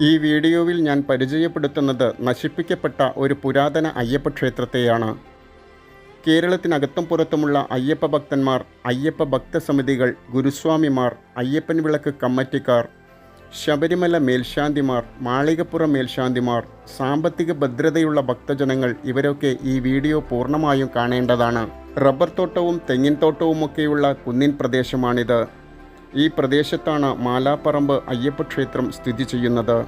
ഈ വീഡിയോയിൽ ഞാൻ പരിചയപ്പെടുത്തുന്നത് നശിപ്പിക്കപ്പെട്ട ഒരു പുരാതന അയ്യപ്പ ക്ഷേത്രത്തെയാണ്. കേരളത്തിനകത്തും പുറത്തുമുള്ള അയ്യപ്പ ഭക്തന്മാർ അയ്യപ്പ ഭക്തസമിതികൾ ഗുരുസ്വാമിമാർ അയ്യപ്പൻ വിളക്ക് കമ്മറ്റിക്കാർ ശബരിമല മേൽശാന്തിമാർ മാളികപ്പുറം മേൽശാന്തിമാർ സാമ്പത്തിക ഭദ്രതയുള്ള ഭക്തജനങ്ങൾ ഇവരൊക്കെ ഈ വീഡിയോ പൂർണമായും കാണേണ്ടതാണ്. റബ്ബർ തോട്ടവും തെങ്ങിൻ തോട്ടവുമൊക്കെയുള്ള കുന്നിൻ പ്രദേശമാണിത്. ഈ പ്രദേശത്താണ് മാലാപ്പറമ്പ് അയ്യപ്പ ക്ഷേത്രം സ്ഥിതി ചെയ്യുന്നത്.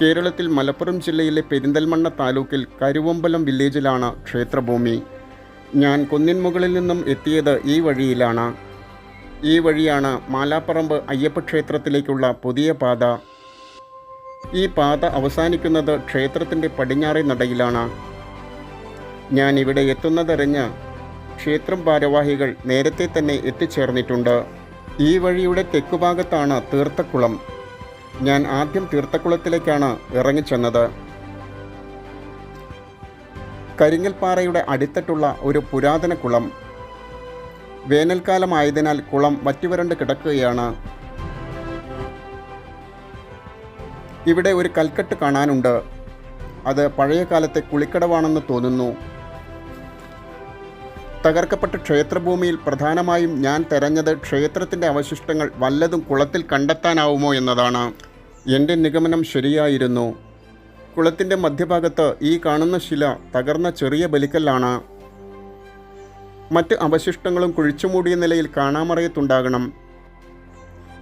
കേരളത്തിൽ മലപ്പുറം ജില്ലയിലെ പെരിന്തൽമണ്ണ താലൂക്കിൽ കരുവമ്പലം വില്ലേജിലാണ് ക്ഷേത്രഭൂമി. ഞാൻ കുന്നിൻമുകളിൽ നിന്നും എത്തിയത് ഈ വഴിയിലാണ്. ഈ വഴിയാണ് മാലാപ്പറമ്പ് അയ്യപ്പ ക്ഷേത്രത്തിലേക്കുള്ള പുതിയ പാത. ഈ പാത അവസാനിക്കുന്നത് ക്ഷേത്രത്തിന്റെ പടിഞ്ഞാറേ നടയിലാണ്. ഞാൻ ഇവിടെ എത്തുന്നതറിഞ്ഞ് ക്ഷേത്രം ഭാരവാഹികൾ നേരത്തെ തന്നെ എത്തിച്ചേർന്നിട്ടുണ്ട്. ഈ വഴിയുടെ തെക്കുഭാഗത്താണ് തീർത്ഥക്കുളം. ഞാൻ ആദ്യം തീർത്ഥക്കുളത്തിലേക്കാണ് ഇറങ്ങിച്ചെന്നത്. കരിങ്ങൽപ്പാറയുടെ അടിത്തട്ടുള്ള ഒരു പുരാതന കുളം. വേനൽക്കാലമായതിനാൽ കുളം വറ്റിവരണ്ട് കിടക്കുകയാണ്. ഇവിടെ ഒരു കൽക്കെട്ട് കാണാനുണ്ട്. അത് പഴയ കാലത്തെ കുളിക്കടവാണെന്ന് തോന്നുന്നു. തകർക്കപ്പെട്ട ക്ഷേത്രഭൂമിയിൽ പ്രധാനമായും ഞാൻ തെരഞ്ഞത് ക്ഷേത്രത്തിന്റെ അവശിഷ്ടങ്ങൾ വല്ലതും കുളത്തിൽ കണ്ടെത്താനാവുമോ എന്നതാണ്. എന്റെ നിഗമനം ശരിയായിരുന്നു. കുളത്തിന്റെ മധ്യഭാഗത്ത് ഈ കാണുന്ന ശില തകർന്ന ചെറിയ ബലിക്കല്ലാണ്. മറ്റ് അവശിഷ്ടങ്ങളും കുഴിച്ചുമൂടിയ നിലയിൽ കാണാമറയത്തുണ്ടാകണം.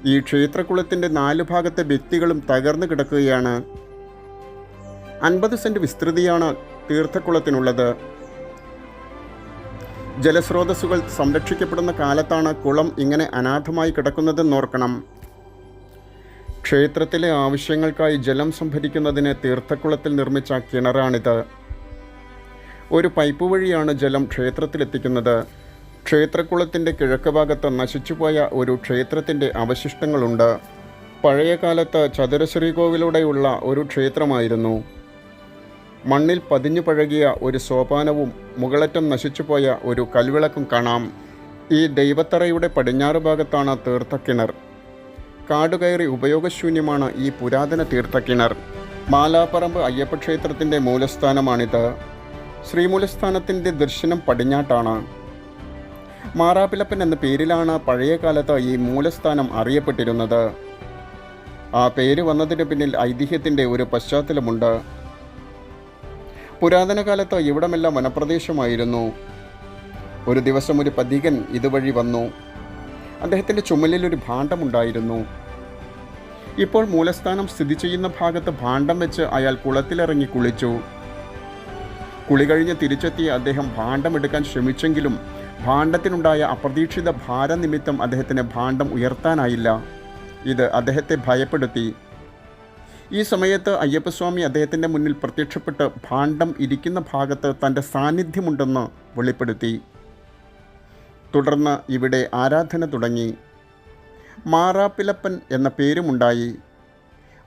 ഈ ക്ഷേത്രകുളത്തിന്റെ നാലു ഭാഗത്തെ വ്യക്തികളും തകർന്നു കിടക്കുകയാണ്. അൻപത് സെന്റ് വിസ്തൃതിയാണ് തീർത്ഥക്കുളത്തിനുള്ളത് ജലസ്രോതസ്സുകൾ സംരക്ഷിക്കപ്പെടുന്ന കാലത്താണ് കുളം ഇങ്ങനെ അനാഥമായി കിടക്കുന്നതെന്നോർക്കണം. ക്ഷേത്രത്തിലെ ആവശ്യങ്ങൾക്കായി ജലം സംഭരിക്കുന്നതിന് തീർത്ഥക്കുളത്തിൽ നിർമ്മിച്ച കിണറാണിത്. ഒരു പൈപ്പ് വഴിയാണ് ജലം ക്ഷേത്രത്തിലെത്തിക്കുന്നത്. ക്ഷേത്രക്കുളത്തിന്റെ കിഴക്ക് ഭാഗത്ത് നശിച്ചുപോയ ഒരു ക്ഷേത്രത്തിന്റെ അവശിഷ്ടങ്ങളുണ്ട്. പഴയ കാലത്ത് ചതുരശ്രീകോവിലൂടെയുള്ള ഒരു ക്ഷേത്രമായിരുന്നു. മണ്ണിൽ പതിഞ്ഞു പഴകിയ ഒരു സോപാനവും മുകളറ്റം നശിച്ചുപോയ ഒരു കൽവിളക്കും കാണാം. ഈ ദൈവത്തറയുടെ പടിഞ്ഞാറ് ഭാഗത്താണ് തീർത്ഥക്കിണർ. കാടുകയറി ഉപയോഗശൂന്യമാണ് ഈ പുരാതന തീർത്ഥക്കിണർ. മാലാപ്പറമ്പ് അയ്യപ്പ ക്ഷേത്രത്തിന്റെ മൂലസ്ഥാനമാണിത്. ശ്രീമൂലസ്ഥാനത്തിന്റെ ദർശനം പടിഞ്ഞാട്ടാണ്. മാറാപ്പിലപ്പൻ എന്ന പേരിലാണ് പഴയ കാലത്ത് ഈ മൂലസ്ഥാനം അറിയപ്പെട്ടിരുന്നത്. ആ പേര് വന്നതിന് പിന്നിൽ ഐതിഹ്യത്തിന്റെ ഒരു പശ്ചാത്തലമുണ്ട്. പുരാതന കാലത്ത് ഇവിടമെല്ലാം വനപ്രദേശമായിരുന്നു. ഒരു ദിവസം ഒരു പതികൻ ഇതുവഴി വന്നു. അദ്ദേഹത്തിന്റെ ചുമലിൽ ഒരു ഭാണ്ഡമുണ്ടായിരുന്നു. ഇപ്പോൾ മൂലസ്ഥാനം സ്ഥിതി ചെയ്യുന്ന ഭാഗത്ത് ഭാണ്ഡം വെച്ച് അയാൾ കുളത്തിലിറങ്ങി കുളിച്ചു. കുളി കഴിഞ്ഞ് തിരിച്ചെത്തിയ അദ്ദേഹം ഭാണ്ഡം എടുക്കാൻ ശ്രമിച്ചെങ്കിലും ഭാണ്ഡത്തിനുണ്ടായ അപ്രതീക്ഷിത ഭാരനിമിത്തം അദ്ദേഹത്തിന് ഭാണ്ഡം ഉയർത്താനായില്ല. ഇത് അദ്ദേഹത്തെ ഭയപ്പെടുത്തി. ഈ സമയത്ത് അയ്യപ്പസ്വാമി അദ്ദേഹത്തിന്റെ മുന്നിൽ പ്രത്യക്ഷപ്പെട്ട് ഭാണ്ഡം ഇരിക്കുന്ന ഭാഗത്ത് തന്റെ സാന്നിധ്യമുണ്ടെന്ന് വെളിപ്പെടുത്തി. തുടർന്ന് ഇവിടെ ആരാധന തുടങ്ങി. മാറാപ്പിലപ്പൻ എന്ന പേരുമുണ്ടായി.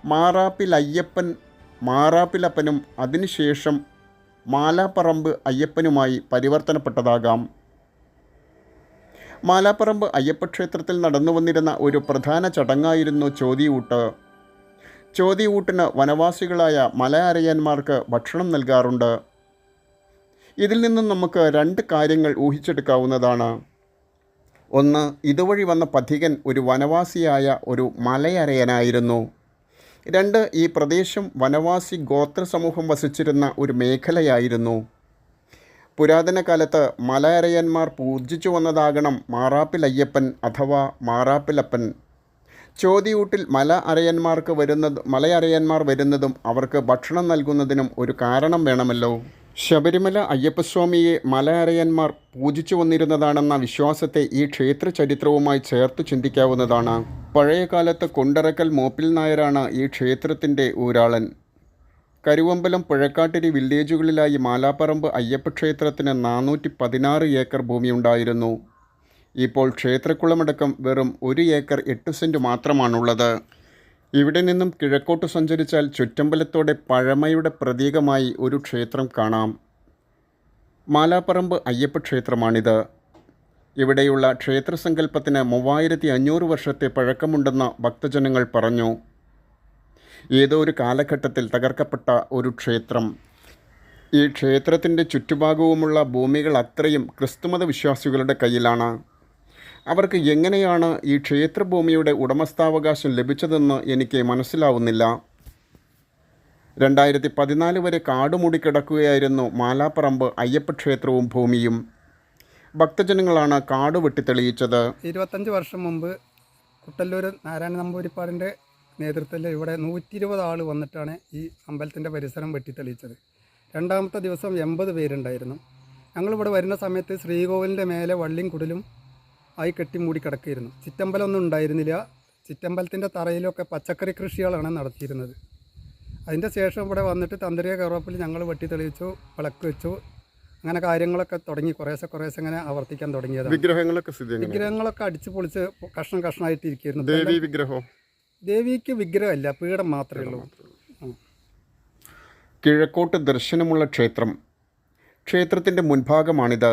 മാറാപ്പിലയ്യപ്പൻ മാറാപ്പിലപ്പനും അതിനുശേഷം മാലാപ്പറമ്പ് അയ്യപ്പനുമായി പരിവർത്തനപ്പെട്ടതാകാം. മാലാപ്പറമ്പ് അയ്യപ്പക്ഷേത്രത്തിൽ നടന്നു വന്നിരുന്ന ഒരു പ്രധാന ചടങ്ങായിരുന്നു ചോതിയൂട്ട്. ചോതിയൂട്ടിന് വനവാസികളായ മലയരയന്മാർക്ക് ഭക്ഷണം നൽകാറുണ്ട്. ഇതിൽ നിന്നും നമുക്ക് രണ്ട് കാര്യങ്ങൾ ഊഹിച്ചെടുക്കാവുന്നതാണ്. ഒന്ന് ഇതുവഴി വന്ന പഥികൻ ഒരു വനവാസിയായ ഒരു മലയരയനായിരുന്നു. രണ്ട് ഈ പ്രദേശം വനവാസി ഗോത്ര സമൂഹം വസിച്ചിരുന്ന ഒരു മേഖലയായിരുന്നു. പുരാതന കാലത്ത് മലയരയന്മാർ പൂജിച്ചു വന്നതാകണം മാറാപ്പിലയ്യപ്പൻ അഥവാ മാറാപ്പിലപ്പൻ. ചോതിയൂട്ടിൽ മല അരയന്മാർക്ക് വരുന്നത് മലയരയന്മാർ വരുന്നതും അവർക്ക് ഭക്ഷണം നൽകുന്നതിനും ഒരു കാരണം വേണമല്ലോ. ശബരിമല അയ്യപ്പസ്വാമിയെ മലയരയന്മാർ പൂജിച്ചു വന്നിരുന്നതാണെന്ന വിശ്വാസത്തെ ഈ ക്ഷേത്ര ചരിത്രവുമായി ചേർത്ത് ചിന്തിക്കാവുന്നതാണ്. പഴയകാലത്ത് കൊണ്ടറക്കൽ മോപ്പിൽ നായരാണ് ഈ ക്ഷേത്രത്തിന്റെ ഊരാളൻ. കരുവമ്പലം പുഴക്കാട്ടിരി വില്ലേജുകളിലായി മാലാപ്പറമ്പ് അയ്യപ്പക്ഷേത്രത്തിന് നാനൂറ്റി പതിനാറ് ഏക്കർ ഭൂമിയുണ്ടായിരുന്നു. ഇപ്പോൾ ക്ഷേത്രക്കുളമടക്കം വെറും ഒരു ഏക്കർ എട്ട് സെന്റ് മാത്രമാണുള്ളത്. ഇവിടെ നിന്നും കിഴക്കോട്ട് സഞ്ചരിച്ചാൽ ചുറ്റമ്പലത്തോടെ പഴമയുടെ പ്രതീകമായി ഒരു ക്ഷേത്രം കാണാം. മാലാപ്പറമ്പ് അയ്യപ്പ ക്ഷേത്രമാണിത്. ഇവിടെയുള്ള ക്ഷേത്രസങ്കല്പത്തിന് മൂവായിരത്തി അഞ്ഞൂറ് വർഷത്തെ പഴക്കമുണ്ടെന്ന് ഭക്തജനങ്ങൾ പറഞ്ഞു. ഏതോ ഒരു കാലഘട്ടത്തിൽ തകർക്കപ്പെട്ട ഒരു ക്ഷേത്രം. ഈ ക്ഷേത്രത്തിന്റെ ചുറ്റുഭാഗവുമുള്ള ഭൂമികൾ അത്രയും ക്രിസ്തുമത വിശ്വാസികളുടെ കയ്യിലാണ്. അവർക്ക് എങ്ങനെയാണ് ഈ ക്ഷേത്രഭൂമിയുടെ ഉടമസ്ഥാവകാശം ലഭിച്ചതെന്ന് എനിക്ക് മനസ്സിലാവുന്നില്ല. രണ്ടായിരത്തി പതിനാല് വരെ കാടുമൂടിക്കിടക്കുകയായിരുന്നു മാലാപ്പറമ്പ് അയ്യപ്പ ക്ഷേത്രവും ഭൂമിയും. ഭക്തജനങ്ങളാണ് കാട് വെട്ടിത്തെളിയിച്ചത് ഇരുപത്തഞ്ച് വർഷം മുമ്പ് കുട്ടല്ലൂർ നാരായണ നമ്പൂരിപ്പാടിന്റെ നേതൃത്വത്തിൽ ഇവിടെ നൂറ്റി ഇരുപത് ആൾ വന്നിട്ടാണ് ഈ അമ്പലത്തിന്റെ പരിസരം വെട്ടിത്തെളിയിച്ചത് രണ്ടാമത്തെ ദിവസം എൺപത് പേരുണ്ടായിരുന്നു. ഞങ്ങളിവിടെ വരുന്ന സമയത്ത് ശ്രീകോവിലിന്റെ മേലെ വള്ളിയും കുടിലും ആയി കെട്ടി മൂടി കിടക്കുകയായിരുന്നു ചിറ്റമ്പലമൊന്നും ഉണ്ടായിരുന്നില്ല. ചിറ്റമ്പലത്തിന്റെ തറയിലൊക്കെ പച്ചക്കറി കൃഷികളാണ് നടത്തിയിരുന്നത്. അതിന്റെ ശേഷം ഇവിടെ വന്നിട്ട് തന്ത്രിയ കറുവപ്പിൽ ഞങ്ങൾ വെട്ടി തെളിയിച്ചു വിളക്ക് വെച്ചു. അങ്ങനെ കാര്യങ്ങളൊക്കെ തുടങ്ങി. കുറേശ്ശെ കുറേശ്ശെ അങ്ങനെ ആവർത്തിക്കാൻ തുടങ്ങിയത് വിഗ്രഹങ്ങളൊക്കെ വിഗ്രഹങ്ങളൊക്കെ അടിച്ച് പൊളിച്ച് കഷ്ണം കഷ്ണമായിട്ട് ഇരിക്കുന്നു ദേവി വിഗ്രഹം? ദേവിക്ക് വിഗ്രഹമല്ല പീഠം മാത്രമേ ഉള്ളൂ. കിഴക്കോട്ട് ദർശനമുള്ള ക്ഷേത്രം. ക്ഷേത്രത്തിന്റെ മുൻഭാഗമാണിത്.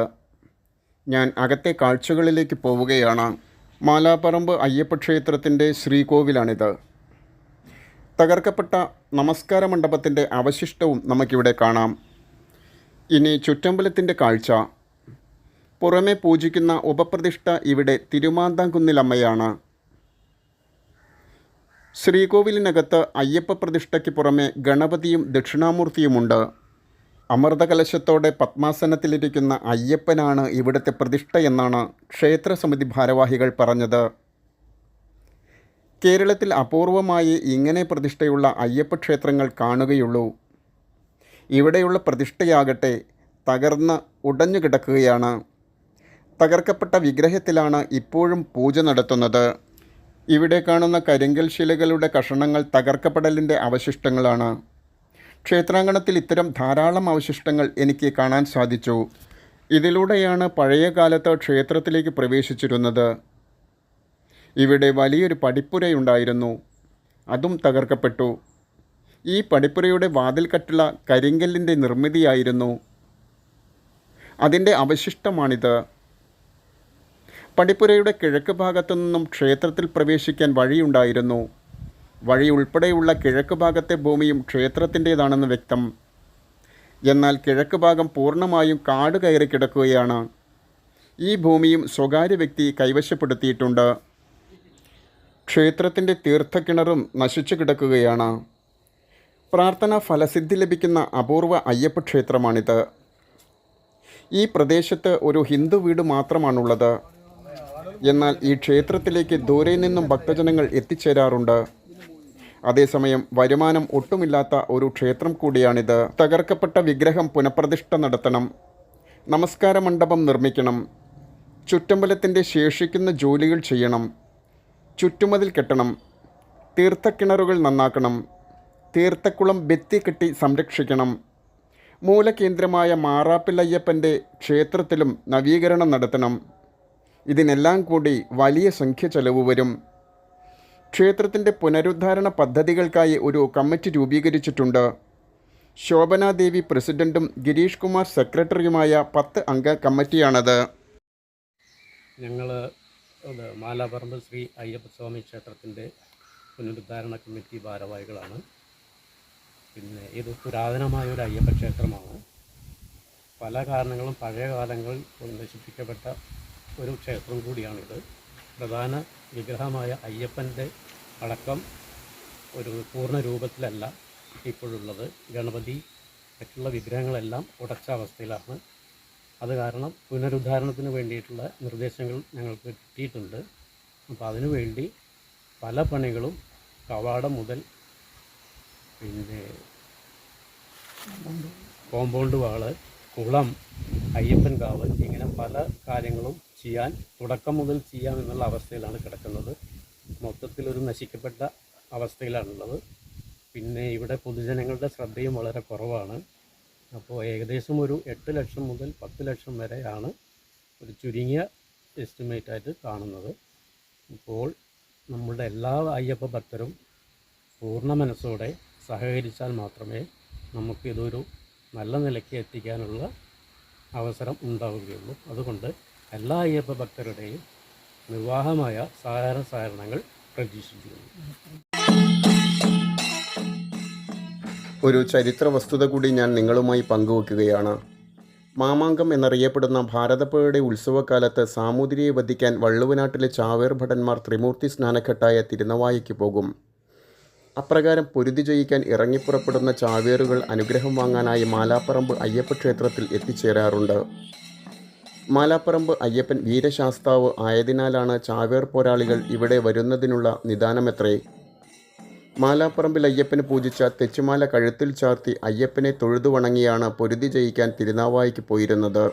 ഞാൻ അകത്തെ കാഴ്ചകളിലേക്ക് പോവുകയാണ്. മാലാപ്പറമ്പ് അയ്യപ്പ ക്ഷേത്രത്തിന്റെ ശ്രീകോവിലാണിത്. തകർക്കപ്പെട്ട നമസ്കാര മണ്ഡപത്തിന്റെ അവശിഷ്ടവും നമുക്കിവിടെ കാണാം. ഇനി ചുറ്റമ്പലത്തിന്റെ കാഴ്ച. പുറമെ പൂജിക്കുന്ന ഉപപ്രതിഷ്ഠ ഇവിടെ തിരുമാന്താംകുന്നിലമ്മയാണ്. ശ്രീകോവിലിനകത്ത് അയ്യപ്പ പ്രതിഷ്ഠയ്ക്ക് പുറമെ ഗണപതിയും ദക്ഷിണാമൂർത്തിയുമുണ്ട്. അമൃതകലശത്തോടെ പത്മാസനത്തിലിരിക്കുന്ന അയ്യപ്പനാണ് ഇവിടുത്തെ പ്രതിഷ്ഠ എന്നാണ് ക്ഷേത്രസമിതി ഭാരവാഹികൾ പറഞ്ഞത്. കേരളത്തിൽ അപൂർവമായി ഇങ്ങനെ പ്രതിഷ്ഠയുള്ള അയ്യപ്പ ക്ഷേത്രങ്ങൾ കാണുകയുള്ളൂ. ഇവിടെയുള്ള പ്രതിഷ്ഠയാകട്ടെ തകർന്ന് ഉടഞ്ഞു കിടക്കുകയാണ്. തകർക്കപ്പെട്ട വിഗ്രഹത്തിലാണ് ഇപ്പോഴും പൂജ നടത്തുന്നത്. ഇവിടെ കാണുന്ന കരിങ്കൽ ശിലകളുടെ കഷണങ്ങൾ തകർക്കപ്പെടലിന്റെ അവശിഷ്ടങ്ങളാണ്. ക്ഷേത്രാങ്കണത്തിൽ ഇത്തരം ധാരാളം അവശിഷ്ടങ്ങൾ എനിക്ക് കാണാൻ സാധിച്ചു. ഇതിലൂടെയാണ് പഴയ കാലത്ത് ക്ഷേത്രത്തിലേക്ക് പ്രവേശിച്ചിരുന്നത്. ഇവിടെ വലിയൊരു പടിപ്പുരയുണ്ടായിരുന്നു. അതും തകർക്കപ്പെട്ടു. ഈ പടിപ്പുരയുടെ വാതിൽക്കട്ടുള്ള കരിങ്കല്ലിന്റെ നിർമ്മിതിയായിരുന്നു. അതിന്റെ അവശിഷ്ടമാണിത്. പടിപ്പുരയുടെ കിഴക്ക് ഭാഗത്തു നിന്നും ക്ഷേത്രത്തിൽ പ്രവേശിക്കാൻ വഴിയുണ്ടായിരുന്നു. വഴി ഉൾപ്പെടെയുള്ള കിഴക്ക് ഭാഗത്തെ ഭൂമിയും ക്ഷേത്രത്തിന്റേതാണെന്ന് വ്യക്തം. എന്നാൽ കിഴക്ക് ഭാഗം പൂർണമായും കാട് കയറി കിടക്കുകയാണ്. ഈ ഭൂമിയും സ്വകാര്യ വ്യക്തി കൈവശപ്പെടുത്തിയിട്ടുണ്ട്. ക്ഷേത്രത്തിന്റെ തീർത്ഥക്കിണറും നശിച്ചു കിടക്കുകയാണ്. പ്രാർത്ഥന ഫലസിദ്ധി ലഭിക്കുന്ന അപൂർവ അയ്യപ്പ ക്ഷേത്രമാണിത്. ഈ പ്രദേശത്ത് ഒരു ഹിന്ദു വീട് മാത്രമാണുള്ളത്. എന്നാൽ ഈ ക്ഷേത്രത്തിലേക്ക് ദൂരെ നിന്നും ഭക്തജനങ്ങൾ എത്തിച്ചേരാറുണ്ട്. അതേസമയം വരുമാനം ഒട്ടുമില്ലാത്ത ഒരു ക്ഷേത്രം കൂടിയാണിത്. തകർക്കപ്പെട്ട വിഗ്രഹം പുനഃപ്രതിഷ്ഠ നടത്തണം. നമസ്കാര മണ്ഡപം നിർമ്മിക്കണം. ചുറ്റമ്പലത്തിന്റെ ശേഷിക്കുന്ന ജോലികൾ ചെയ്യണം. ചുറ്റുമതിൽ കെട്ടണം. തീർത്ഥക്കിണറുകൾ നന്നാക്കണം. തീർത്ഥക്കുളം ഭിത്തി കെട്ടി സംരക്ഷിക്കണം. മൂലകേന്ദ്രമായ മാറാപ്പിള്ളയ്യപ്പന്റെ ക്ഷേത്രത്തിലും നവീകരണം നടത്തണം. ഇതിനെല്ലാം കൂടി വലിയ സംഖ്യ ചെലവ് വരും. ക്ഷേത്രത്തിന്റെ പുനരുദ്ധാരണ പദ്ധതികൾക്കായി ഒരു കമ്മിറ്റി രൂപീകരിച്ചിട്ടുണ്ട്. ശോഭനാദേവി പ്രസിഡന്റും ഗിരീഷ് കുമാർ സെക്രട്ടറിയുമായ പത്ത് അംഗ കമ്മിറ്റിയാണത്. ഞങ്ങൾ മാലാപറമ്പ് ശ്രീ അയ്യപ്പസ്വാമി ക്ഷേത്രത്തിന്റെ പുനരുദ്ധാരണ കമ്മിറ്റി ഭാരവാഹികളാണ്. പിന്നെ ഇത് പുരാതനമായ ഒരു അയ്യപ്പ ക്ഷേത്രമാണ്. പല കാരണങ്ങളും പഴയ കാലങ്ങളിൽ നശിപ്പിക്കപ്പെട്ട ഒരു ക്ഷേത്രം കൂടിയാണിത്. പ്രധാന വിഗ്രഹമായ അയ്യപ്പന്റെ അടക്കം ഒരു പൂർണ രൂപത്തിലല്ല ഇപ്പോഴുള്ളത്. ഗണപതി മറ്റുള്ള വിഗ്രഹങ്ങളെല്ലാം ഉടച്ച അവസ്ഥയിലാണ്. അത് കാരണം പുനരുദ്ധാരണത്തിന് വേണ്ടിയിട്ടുള്ള നിർദ്ദേശങ്ങൾ ഞങ്ങൾക്ക് കിട്ടിയിട്ടുണ്ട്. അപ്പോൾ അതിനുവേണ്ടി പല പണികളും കവാടം മുതൽ പിന്നെ കോമ്പൗണ്ട് വാൾ കുളം അയ്യപ്പൻ കാവ് ഇങ്ങനെ പല കാര്യങ്ങളും ചെയ്യാൻ തുടക്കം മുതൽ ചെയ്യാം എന്നുള്ള അവസ്ഥയിലാണ് കിടക്കുന്നത്. മൊത്തത്തിലൊരു നശിക്കപ്പെട്ട അവസ്ഥയിലാണുള്ളത്. പിന്നെ ഇവിടെ പൊതുജനങ്ങളുടെ ശ്രദ്ധയും വളരെ കുറവാണ്. അപ്പോൾ ഏകദേശം ഒരു എട്ട് ലക്ഷം മുതൽ പത്ത് ലക്ഷം വരെയാണ് ഒരു ചുരുങ്ങിയ എസ്റ്റിമേറ്റ് ആയിട്ട് കാണുന്നത്. ഇപ്പോൾ നമ്മുടെ എല്ലാ അയ്യപ്പ ഭക്തരും പൂർണ മനസ്സോടെ സഹകരിച്ചാൽ മാത്രമേ നമുക്ക് ഇതൊരു നല്ല നിലയ്ക്ക് എത്തിക്കാനുള്ള അവസരം ഉണ്ടാവുകയുള്ളൂ. അതുകൊണ്ട് എല്ലാ അയ്യപ്പ ഭക്തരുടെയും നിർവാഹമായ സഹകരണ സഹകരണങ്ങൾ പ്രതീക്ഷിക്കുന്നു. ഒരു ചരിത്ര വസ്തുത കൂടി ഞാൻ നിങ്ങളുമായി പങ്കുവെക്കുകയാണ്. മാമാങ്കം എന്നറിയപ്പെടുന്ന ഭാരതപ്പുഴയുടെ ഉത്സവകാലത്ത് സാമൂതിരിയെ വധിക്കാൻ വള്ളുവനാട്ടിലെ ചാവേർ ഭടന്മാർ ത്രിമൂർത്തി സ്നാനഘട്ടായ തിരുനവായയ്ക്ക് പോകും. അപ്രകാരം പൊരുതി ജയിക്കാൻ ഇറങ്ങിപ്പുറപ്പെടുന്ന ചാവേറുകൾ അനുഗ്രഹം വാങ്ങാനായി മാലാപ്പറമ്പ് അയ്യപ്പ ക്ഷേത്രത്തിൽ എത്തിച്ചേരാറുണ്ട്. മാലാപ്പറമ്പ് അയ്യപ്പൻ വീരശാസ്താവ് ആയതിനാലാണ് ചാവേർ പോരാളികൾ ഇവിടെ വരുന്നതിനുള്ള നിദാനമെത്രേ. മാലാപ്പറമ്പിൽ അയ്യപ്പന് പൂജിച്ച തെച്ചുമാല കഴുത്തിൽ ചാർത്തി അയ്യപ്പനെ തൊഴുതു വണങ്ങിയാണ് പൊരുതി ജയിക്കാൻ തിരുനാവായിക്ക് പോയിരുന്നത്.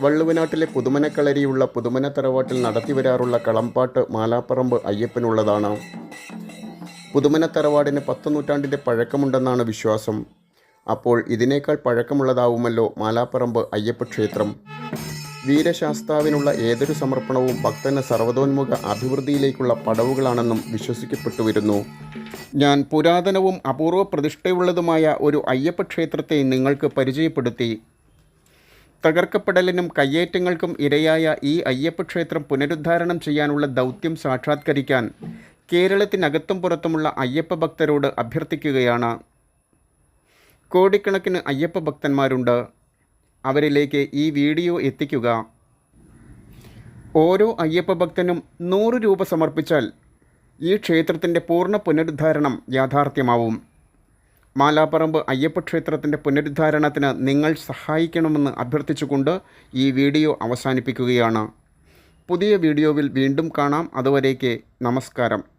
വള്ളുവനാട്ടിലെ പുതുമനക്കളരിയുള്ള പുതുമന തറവാട്ടിൽ നടത്തിവരാറുള്ള കളംപാട്ട് മാലാപ്പറമ്പ് അയ്യപ്പനുള്ളതാണ്. പുതുമന തറവാടിന് പത്ത് നൂറ്റാണ്ടിന്റെ പഴക്കമുണ്ടെന്നാണ് വിശ്വാസം. അപ്പോൾ ഇതിനേക്കാൾ പഴക്കമുള്ളതാവുമല്ലോ മാലാപ്പറമ്പ് അയ്യപ്പ ക്ഷേത്രം. വീരശാസ്താവിനുള്ള ഏതൊരു സമർപ്പണവും ഭക്തന് സർവതോന്മുഖ അഭിവൃദ്ധിയിലേക്കുള്ള പടവുകളാണെന്നും വിശ്വസിക്കപ്പെട്ടു വരുന്നു ഞാൻ പുരാതനവും അപൂർവ പ്രതിഷ്ഠയുള്ളതുമായ ഒരു അയ്യപ്പ ക്ഷേത്രത്തെ നിങ്ങൾക്ക് പരിചയപ്പെടുത്തി. തകർക്കപ്പെടലിനും കയ്യേറ്റങ്ങൾക്കും ഇരയായ ഈ അയ്യപ്പ ക്ഷേത്രം പുനരുദ്ധാരണം ചെയ്യാനുള്ള ദൗത്യം സാക്ഷാത്കരിക്കാൻ കേരളത്തിനകത്തും പുറത്തുമുള്ള അയ്യപ്പ ഭക്തരോട് അഭ്യർത്ഥിക്കുകയാണ്. കോടിക്കണക്കിന് അയ്യപ്പ ഭക്തന്മാരുണ്ട്. അവരിലേക്ക് ഈ വീഡിയോ എത്തിക്കുക. ഓരോ അയ്യപ്പ ഭക്തനും നൂറ് രൂപ സമർപ്പിച്ചാൽ ഈ ക്ഷേത്രത്തിന്റെ പൂർണ പുനരുദ്ധാരണം യാഥാർത്ഥ്യമാവും. മാലാപ്പറമ്പ് അയ്യപ്പ ക്ഷേത്രത്തിന്റെ പുനരുദ്ധാരണത്തിന് നിങ്ങൾ സഹായിക്കണമെന്ന് അഭ്യർത്ഥിച്ചുകൊണ്ട് ഈ വീഡിയോ അവസാനിപ്പിക്കുകയാണ്. പുതിയ വീഡിയോവിൽ വീണ്ടും കാണാം. അതുവരേക്ക് നമസ്കാരം.